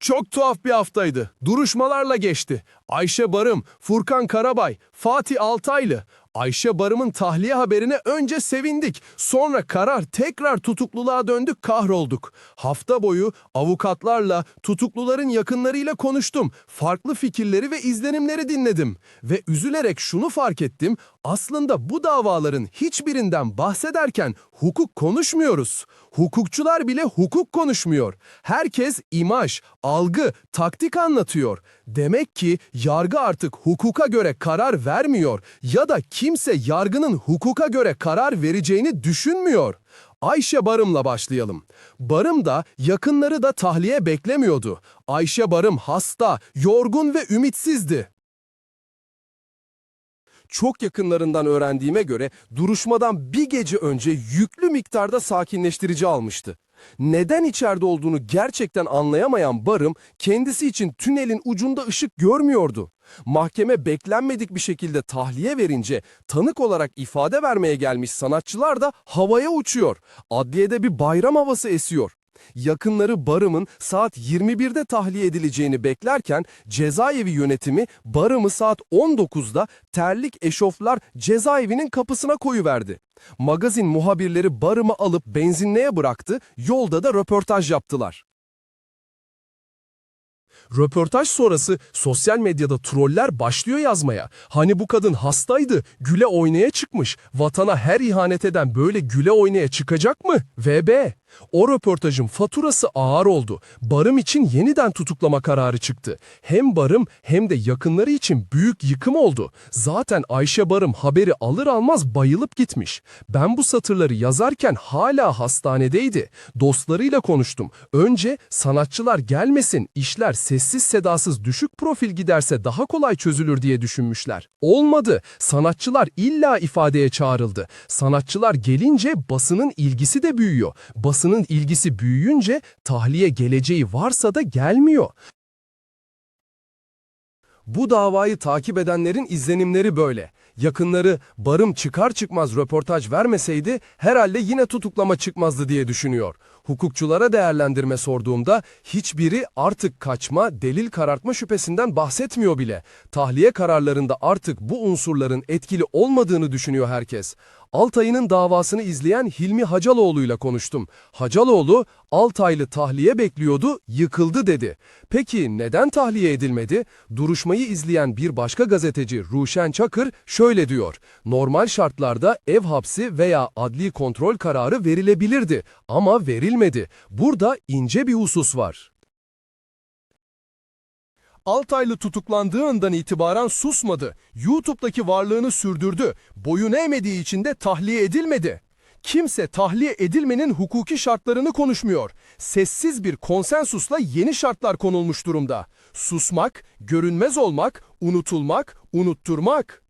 Çok tuhaf bir haftaydı. Duruşmalarla geçti. Ayşe Barım, Furkan Karabay, Fatih Altaylı. Ayşe Barım'ın tahliye haberine önce sevindik. Sonra karar tekrar tutukluluğa döndük kahrolduk. Hafta boyu avukatlarla, tutukluların yakınlarıyla konuştum. Farklı fikirleri ve izlenimleri dinledim. Ve üzülerek şunu fark ettim. Aslında bu davaların hiçbirinden bahsederken hukuk konuşmuyoruz. Hukukçular bile hukuk konuşmuyor. Herkes imaj, algı, taktik anlatıyor. Demek ki yargı artık hukuka göre karar vermiyor ya da kimse yargının hukuka göre karar vereceğini düşünmüyor. Ayşe Barım'la başlayalım. Barım da yakınları da tahliye beklemiyordu. Ayşe Barım hasta, yorgun ve ümitsizdi. Çok yakınlarından öğrendiğime göre duruşmadan bir gece önce yüklü miktarda sakinleştirici almıştı. Neden içeride olduğunu gerçekten anlayamayan Barım kendisi için tünelin ucunda ışık görmüyordu. Mahkeme beklenmedik bir şekilde tahliye verince tanık olarak ifade vermeye gelmiş sanatçılar da havaya uçuyor. Adliyede bir bayram havası esiyor. Yakınları Barım'ın saat 21'de tahliye edileceğini beklerken cezaevi yönetimi Barım'ı saat 19'da terlik eşoflar cezaevinin kapısına koyuverdi. Magazin muhabirleri Barım'ı alıp benzinliğe bıraktı, yolda da röportaj yaptılar. Röportaj sonrası sosyal medyada troller başlıyor yazmaya. Hani bu kadın hastaydı, güle oynaya çıkmış. Vatana her ihanet eden böyle güle oynaya çıkacak mı? VB. O röportajın faturası ağır oldu. Barım için yeniden tutuklama kararı çıktı. Hem Barım hem de yakınları için büyük yıkım oldu. Zaten Ayşe Barım haberi alır almaz bayılıp gitmiş. Ben bu satırları yazarken hala hastanedeydi. Dostlarıyla konuştum. Önce sanatçılar gelmesin, işler sessiz sedasız düşük profil giderse daha kolay çözülür diye düşünmüşler. Olmadı. Sanatçılar illa ifadeye çağrıldı. Sanatçılar gelince basının ilgisi de büyüyor. Basının ilgisi büyüyünce tahliye geleceği varsa da gelmiyor. Bu davayı takip edenlerin izlenimleri böyle. Yakınları barım çıkar çıkmaz röportaj vermeseydi herhalde yine tutuklama çıkmazdı diye düşünüyor. Hukukçulara değerlendirme sorduğumda hiçbiri artık kaçma, delil karartma şüphesinden bahsetmiyor bile. Tahliye kararlarında artık bu unsurların etkili olmadığını düşünüyor herkes. Altay'ın davasını izleyen Hilmi Hacaloğlu'yla konuştum. Hacaloğlu, Altaylı tahliye bekliyordu, yıkıldı dedi. Peki neden tahliye edilmedi? Duruşmayı izleyen bir başka gazeteci Ruşen Çakır şöyle diyor. Normal şartlarda ev hapsi veya adli kontrol kararı verilebilirdi ama verilmedi. Burada ince bir husus var. Altaylı tutuklandığı andan itibaren susmadı. YouTube'daki varlığını sürdürdü. Boyun eğmediği için de tahliye edilmedi. Kimse tahliye edilmenin hukuki şartlarını konuşmuyor. Sessiz bir konsensusla yeni şartlar konulmuş durumda. Susmak, görünmez olmak, unutulmak, unutturmak.